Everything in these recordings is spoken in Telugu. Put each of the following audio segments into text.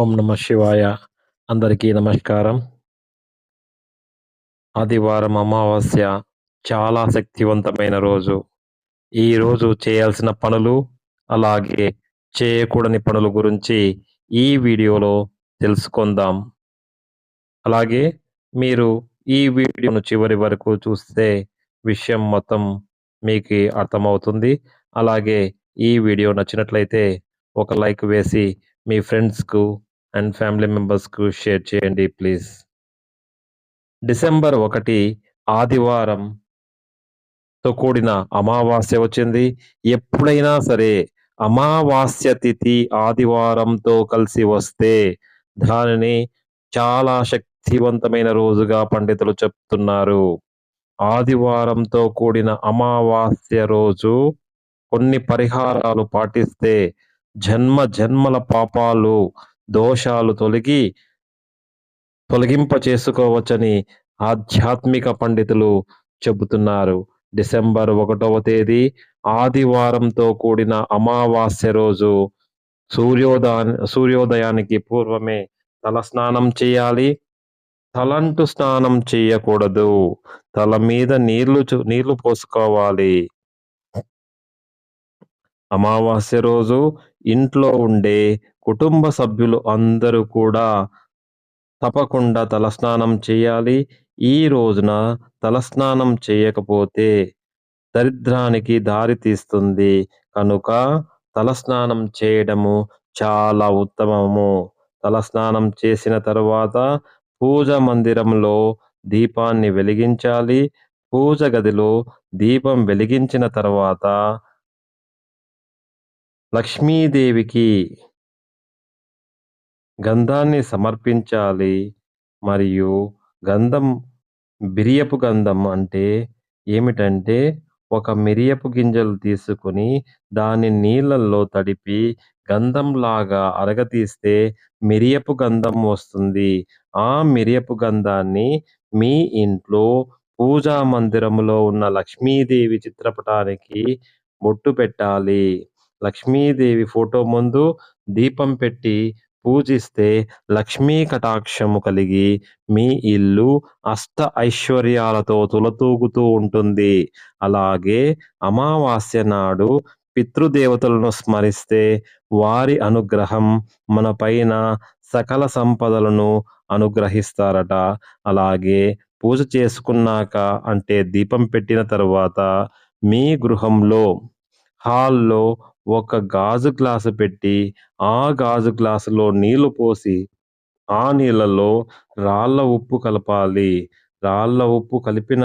ఓం నమ శివాయ. అందరికీ నమస్కారం. ఆదివారం అమావాస్య చాలా శక్తివంతమైన రోజు. ఈ రోజు చేయాల్సిన పనులు అలాగే చేయకూడని పనుల గురించి ఈ వీడియోలో తెలుసుకుందాం. అలాగే మీరు ఈ వీడియోను చివరి వరకు చూస్తే విషయం మొత్తం మీకు అర్థమవుతుంది. అలాగే ఈ వీడియో నచ్చినట్లయితే ఒక లైక్ వేసి మీ ఫ్రెండ్స్కు అండ్ ఫ్యామిలీ మెంబర్స్కు షేర్ చేయండి ప్లీజ్. డిసెంబర్ ఒకటి ఆదివారం తో కూడిన అమావాస్య వచ్చింది. ఎప్పుడైనా సరే అమావాస్య తిథి ఆదివారంతో కలిసి వస్తే దానిని చాలా శక్తివంతమైన రోజుగా పండితులు చెప్తున్నారు. ఆదివారంతో కూడిన అమావాస్య రోజు కొన్ని పరిహారాలు పాటిస్తే జన్మ జన్మల పాపాలు దోషాలు తొలగి తొలగింప చేసుకోవచ్చని ఆధ్యాత్మిక పండితులు చెబుతున్నారు. డిసెంబర్ ఒకటవ తేదీ ఆదివారంతో కూడిన అమావాస్య రోజు. సూర్యోదా సూర్యోదయానికి పూర్వమే తల స్నానం చేయాలి. తలంటు స్నానం చేయకూడదు. తల మీద నీళ్ళు నీళ్ళు పోసుకోవాలి. అమావాస్య రోజు ఇంట్లో ఉండే కుటుంబ సభ్యులు అందరూ కూడా తప్పకుండా తలస్నానం చేయాలి. ఈ రోజున తలస్నానం చేయకపోతే దరిద్రానికి దారి తీస్తుంది. కనుక తలస్నానం చేయడము చాలా ఉత్తమము. తలస్నానం చేసిన తరువాత పూజ మందిరంలో దీపాన్ని వెలిగించాలి. పూజ గదిలో దీపం వెలిగించిన తర్వాత లక్ష్మీదేవికి గంధాన్ని సమర్పించాలి మరియు గంధం బిరియపు గంధం అంటే ఏమిటంటే ఒక మిరియపు గింజలు తీసుకుని దాని నీళ్ళల్లో తడిపి గంధంలాగా అరగతీస్తే మిరియపు గంధం వస్తుంది. ఆ మిరియపు గంధాన్ని మీ ఇంట్లో పూజా మందిరములో ఉన్న లక్ష్మీదేవి చిత్రపటానికి బొట్టు పెట్టాలి. లక్ష్మీదేవి ఫోటో ముందు దీపం పెట్టి పూజిస్తే లక్ష్మీ కటాక్షము కలిగి మీ ఇల్లు అష్ట ఐశ్వర్యాలతో తులతూగుతూ ఉంటుంది. అలాగే అమావాస్య నాడు పితృదేవతలను స్మరిస్తే వారి అనుగ్రహం మన పైన సకల సంపదలను అనుగ్రహిస్తారట. అలాగే పూజ చేసుకున్నాక అంటే దీపం పెట్టిన తర్వాత మీ గృహంలో హాల్లో ఒక గాజు గ్లాసు పెట్టి ఆ గాజు గ్లాసులో నీళ్ళు పోసి ఆ నీళ్ళలో రాళ్ళ ఉప్పు కలపాలి. రాళ్ళ ఉప్పు కలిపిన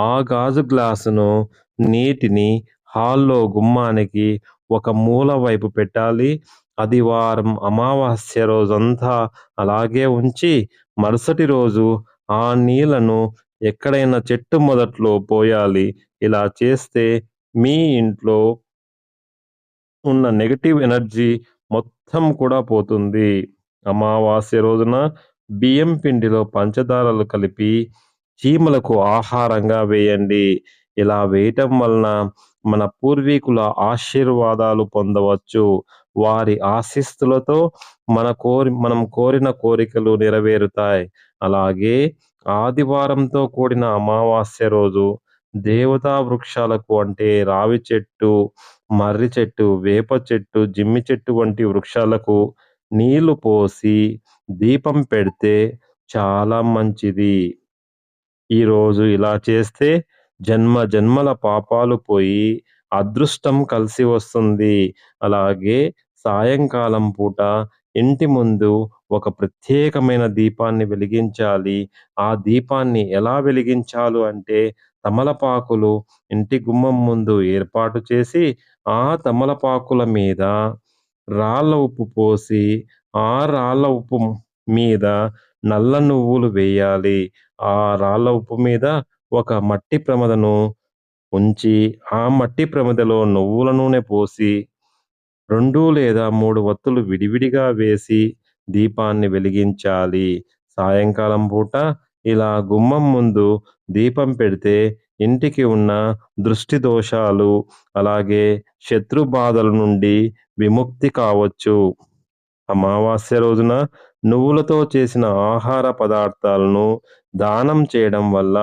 ఆ గాజు గ్లాసును నీటిని హాల్లో గుమ్మానికి ఒక మూల వైపు పెట్టాలి. ఆదివారం అమావాస్య రోజంతా అలాగే ఉంచి మరుసటి రోజు ఆ నీళ్ళను ఎక్కడైనా చెట్టు మొదట్లో పోయాలి. ఇలా చేస్తే మీ ఇంట్లో ఉన్న నెగటివ్ ఎనర్జీ మొత్తం కూడా పోతుంది. అమావాస్య రోజున బియ్యం పిండిలో పంచదారలు కలిపి చీమలకు ఆహారంగా వేయండి. ఇలా వేయటం వలన మన పూర్వీకుల ఆశీర్వాదాలు పొందవచ్చు. వారి ఆశిస్తులతో మన కోరి మనం కోరిన కోరికలు నెరవేరుతాయి. అలాగే ఆదివారంతో కూడిన అమావాస్య రోజు దేవతా వృక్షాలకు అంటే రావి చెట్టు మర్రి చెట్టు వేప చెట్టు జిమ్మి చెట్టు వంటి వృక్షాలకు నీళ్ళు పోసి దీపం పెడితే చాలా మంచిది. ఈరోజు ఇలా చేస్తే జన్మ జన్మల పాపాలు పోయి అదృష్టం కలిసి వస్తుంది. అలాగే సాయంకాలం పూట ఇంటి ముందు ఒక ప్రత్యేకమైన దీపాన్ని వెలిగించాలి. ఆ దీపాన్ని ఎలా వెలిగించాలి అంటే తమలపాకులు ఇంటి గుమ్మం ముందు ఏర్పాటు చేసి ఆ తమలపాకుల మీద రాళ్ళ ఉప్పు పోసి ఆ రాళ్ళ ఉప్పు మీద నల్ల నువ్వులు వేయాలి. ఆ రాళ్ళ ఉప్పు మీద ఒక మట్టి ప్రమదను ఉంచి ఆ మట్టి ప్రమదలో నువ్వుల నూనె పోసి రెండు లేదా మూడు వత్తులు విడివిడిగా వేసి దీపాన్ని వెలిగించాలి. సాయంకాలం పూట ఇలా గుమ్మం ముందు దీపం పెడితే ఇంటికి ఉన్న దృష్టి దోషాలు అలాగే శత్రు బాధల నుండి విముక్తి కావచ్చు. అమావాస్య రోజున నువ్వులతో చేసిన ఆహార పదార్థాలను దానం చేయడం వల్ల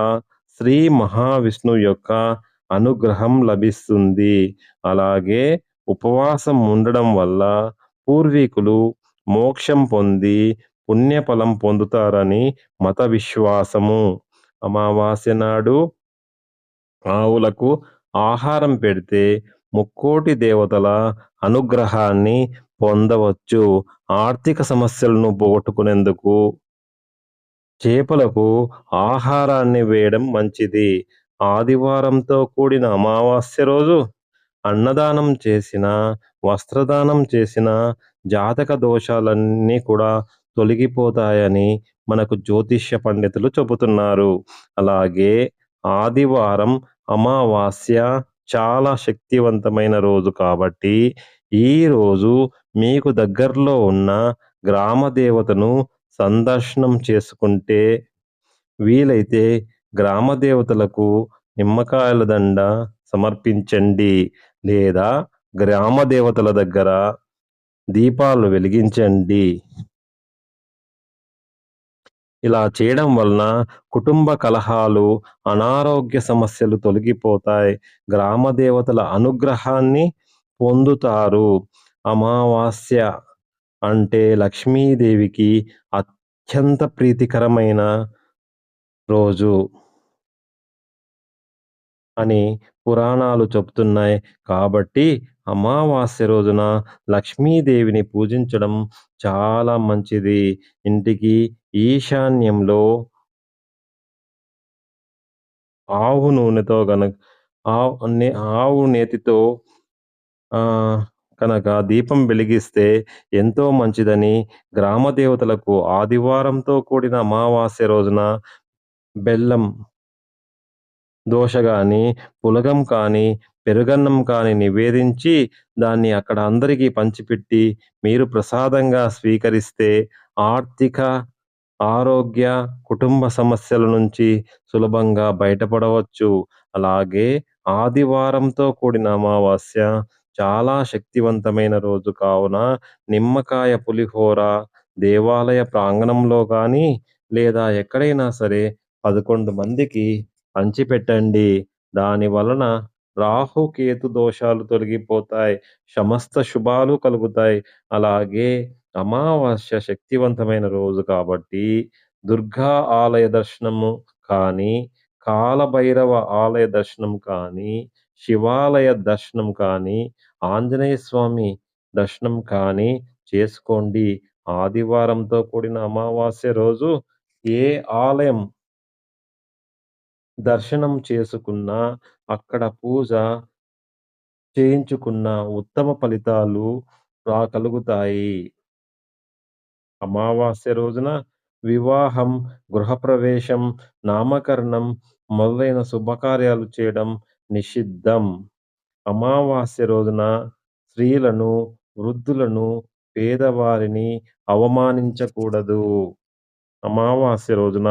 శ్రీ మహావిష్ణువు యొక్క అనుగ్రహం లభిస్తుంది. అలాగే ఉపవాసం ఉండడం వల్ల పూర్వీకులు మోక్షం పొంది పుణ్యఫలం పొందుతారని మత విశ్వాసము. అమావాస్య నాడు ఆవులకు ఆహారం పెడితే ముక్కోటి దేవతల అనుగ్రహాన్ని పొందవచ్చు. ఆర్థిక సమస్యలను పోగొట్టుకునేందుకు చేపలకు ఆహారాన్ని వేయడం మంచిది. ఆదివారంతో కూడిన అమావాస్య రోజు అన్నదానం చేసిన వస్త్రదానం చేసిన జాతక దోషాలన్నీ కూడా తొలగిపోతాయని మనకు జ్యోతిష్య పండితులు చెబుతున్నారు. అలాగే ఆదివారం అమావాస్య చాలా శక్తివంతమైన రోజు కాబట్టి ఈరోజు మీకు దగ్గరలో ఉన్న గ్రామ దేవతను సందర్శనం చేసుకుంటే వీలైతే గ్రామ దేవతలకు నిమ్మకాయల దండ సమర్పించండి లేదా గ్రామ దేవతల దగ్గర దీపాలు వెలిగించండి. ఇలా చేయడం వలన కుటుంబ కలహాలు అనారోగ్య సమస్యలు తొలగిపోతాయి. గ్రామ దేవతల అనుగ్రహాన్ని పొందుతారు. అమావాస్య అంటే లక్ష్మీదేవికి అత్యంత ప్రీతికరమైన రోజు అని పురాణాలు చెప్తున్నాయి కాబట్టి అమావాస్య రోజున లక్ష్మీదేవిని పూజించడం చాలా మంచిది. ఇంటికి ఈశాన్యంలో ఆవు నూనెతో కనుక ఆవు ఆవు నేతితో కనుక దీపం వెలిగిస్తే ఎంతో మంచిదని గ్రామ దేవతలకు ఆదివారంతో కూడిన అమావాస్య రోజున బెల్లం దోశ కానీ పులగం కానీ పెరుగన్నం కానీ నివేదించి దాన్ని అక్కడ అందరికీ పంచిపెట్టి మీరు ప్రసాదంగా స్వీకరిస్తే ఆర్థిక ఆరోగ్య కుటుంబ సమస్యల నుంచి సులభంగా బయటపడవచ్చు. అలాగే ఆదివారంతో కూడిన అమావాస్య చాలా శక్తివంతమైన రోజు. కావున నిమ్మకాయ పులిహోర దేవాలయ ప్రాంగణంలో కానీ లేదా ఎక్కడైనా సరే పదకొండు మందికి పంచిపెట్టండి. దాని వలన రాహుకేతు దోషాలు తొలగిపోతాయి. సమస్త శుభాలు కలుగుతాయి. అలాగే అమావాస్య శక్తివంతమైన రోజు కాబట్టి దుర్గా ఆలయ దర్శనము కానీ కాలభైరవ ఆలయ దర్శనం కానీ శివాలయ దర్శనం కానీ ఆంజనేయ స్వామి దర్శనం కానీ చేసుకోండి. ఆదివారంతో కూడిన అమావాస్య రోజు ఏ ఆలయం దర్శనం చేసుకున్నా అక్కడ పూజ చేయించుకున్న ఉత్తమ ఫలితాలు రా కలుగుతాయి. అమావాస్య రోజున వివాహం గృహప్రవేశం నామకరణం మొదలైన శుభకార్యాలు చేయడం నిషిద్ధం. అమావాస్య రోజున స్త్రీలను వృద్ధులను పేదవారిని అవమానించకూడదు. అమావాస్య రోజున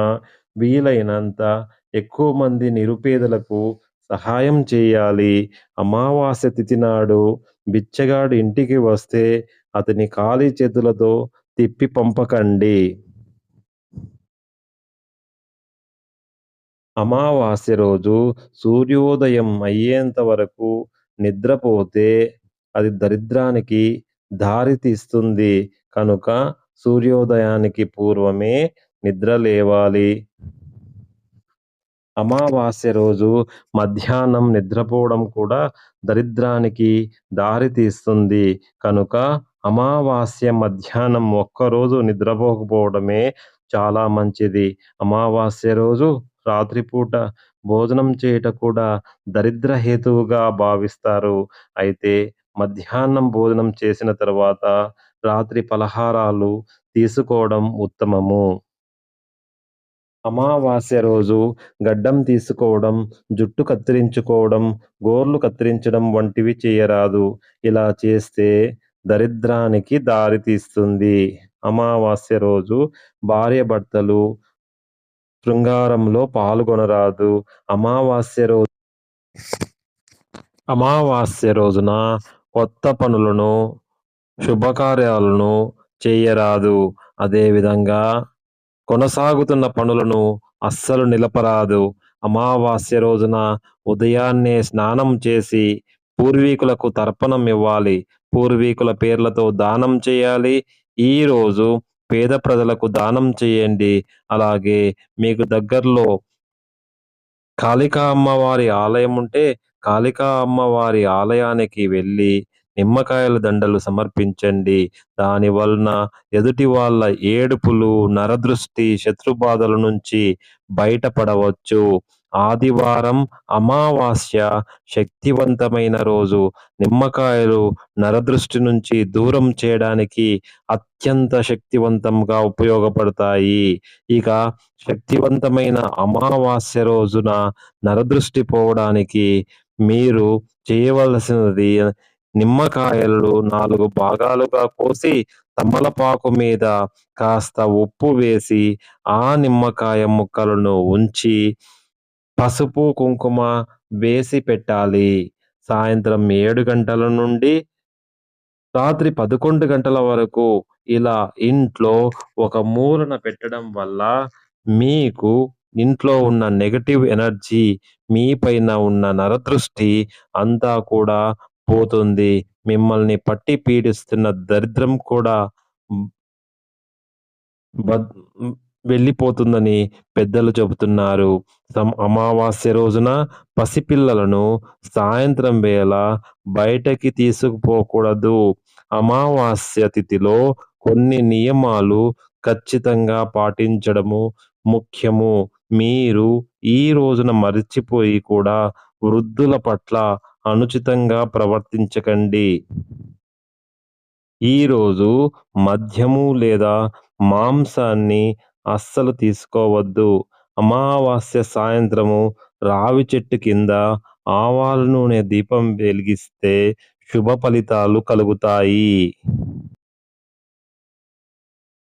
వీలైనంత ఎక్కువ మంది నిరుపేదలకు సహాయం చేయాలి. అమావాస్య తిథి నాడు బిచ్చగాడు ఇంటికి వస్తే అతని ఖాళీ చేతులతో తిప్పి పంపకండి. అమావాస్య రోజు సూర్యోదయం అయ్యేంత వరకు నిద్రపోతే అది దరిద్రానికి దారి తీస్తుంది. కనుక సూర్యోదయానికి పూర్వమే నిద్ర లేవాలి. అమావాస్య రోజు మధ్యాహ్నం నిద్రపోవడం కూడా దరిద్రానికి దారి తీస్తుంది. కనుక అమావాస్య మధ్యాహ్నం ఒక్కరోజు నిద్రపోకపోవడమే చాలా మంచిది. అమావాస్య రోజు రాత్రిపూట భోజనం చేయట కూడా దరిద్ర హేతువుగా భావిస్తారు. అయితే మధ్యాహ్నం భోజనం చేసిన తర్వాత రాత్రి పలహారాలు తీసుకోవడం ఉత్తమము. అమావాస్య రోజు గడ్డం తీసుకోవడం జుట్టు కత్తిరించుకోవడం గోర్లు కత్తిరించడం వంటివి చేయరాదు. ఇలా చేస్తే దరిద్రానికి దారితీస్తుంది అమావాస్య రోజు భార్య భర్తలు శృంగారంలో పాల్గొనరాదు అమావాస్య రోజు అమావాస్య రోజున కొత్త పనులను శుభకార్యాలను చేయరాదు. అదేవిధంగా కొనసాగుతున్న పనులను అస్సలు నిలపరాదు. అమావాస్య రోజున ఉదయాన్నే స్నానం చేసి పూర్వీకులకు తర్పణం ఇవ్వాలి. పూర్వీకుల పేర్లతో దానం చేయాలి. ఈరోజు పేద ప్రజలకు దానం చేయండి. అలాగే మీకు దగ్గరలో కాళికా అమ్మవారి ఆలయం ఉంటే కాళికా అమ్మవారి ఆలయానికి వెళ్ళి నిమ్మకాయల దండలు సమర్పించండి. దాని వలన ఎదుటి వాళ్ళ ఏడుపులు, నరదృష్టి, శత్రుబాధల నుంచి బయటపడవచ్చు. ఆదివారం అమావాస్య శక్తివంతమైన రోజు. నిమ్మకాయలు నరదృష్టి నుంచి దూరం చేయడానికి అత్యంత శక్తివంతంగా ఉపయోగపడతాయి. ఇక శక్తివంతమైన అమావాస్య రోజున నరదృష్టి పోవడానికి మీరు చేయవలసినది నిమ్మకాయలు నాలుగు భాగాలుగా కోసి తమలపాకు మీద కాస్త ఉప్పు వేసి ఆ నిమ్మకాయ ముక్కలను ఉంచి పసుపు, కుంకుమ వేసి పెట్టాలి. సాయంత్రం ఏడు గంటల నుండి రాత్రి 11 గంటల వరకు ఇలా ఇంట్లో ఒక మూలన పెట్టడం వల్ల మీకు ఇంట్లో ఉన్న నెగటివ్ ఎనర్జీ మీ పైన ఉన్న నరదృష్టి అంతా కూడా పోతుంది. మిమ్మల్ని పట్టి పీడిస్తున్న దరిద్రం కూడా బద్ వెళ్ళిపోతుందని పెద్దలు చెబుతున్నారు. అమావాస్య రోజున పసిపిల్లలను సాయంత్రం వేళ బయటకి తీసుకుపోకూడదు. అమావాస్య తిథిలో కొన్ని నియమాలు ఖచ్చితంగా పాటించడము ముఖ్యము. మీరు ఈ రోజున మరిచిపోయి కూడా వృద్ధుల పట్ల అనుచితంగా ప్రవర్తించకండి. ఈరోజు మద్యము లేదా మాంసాన్ని అస్సలు తీసుకోవద్దు. అమావాస్య సాయంత్రము రావి చెట్టు కింద ఆవాల నూనె దీపం వెలిగిస్తే శుభ ఫలితాలు కలుగుతాయి.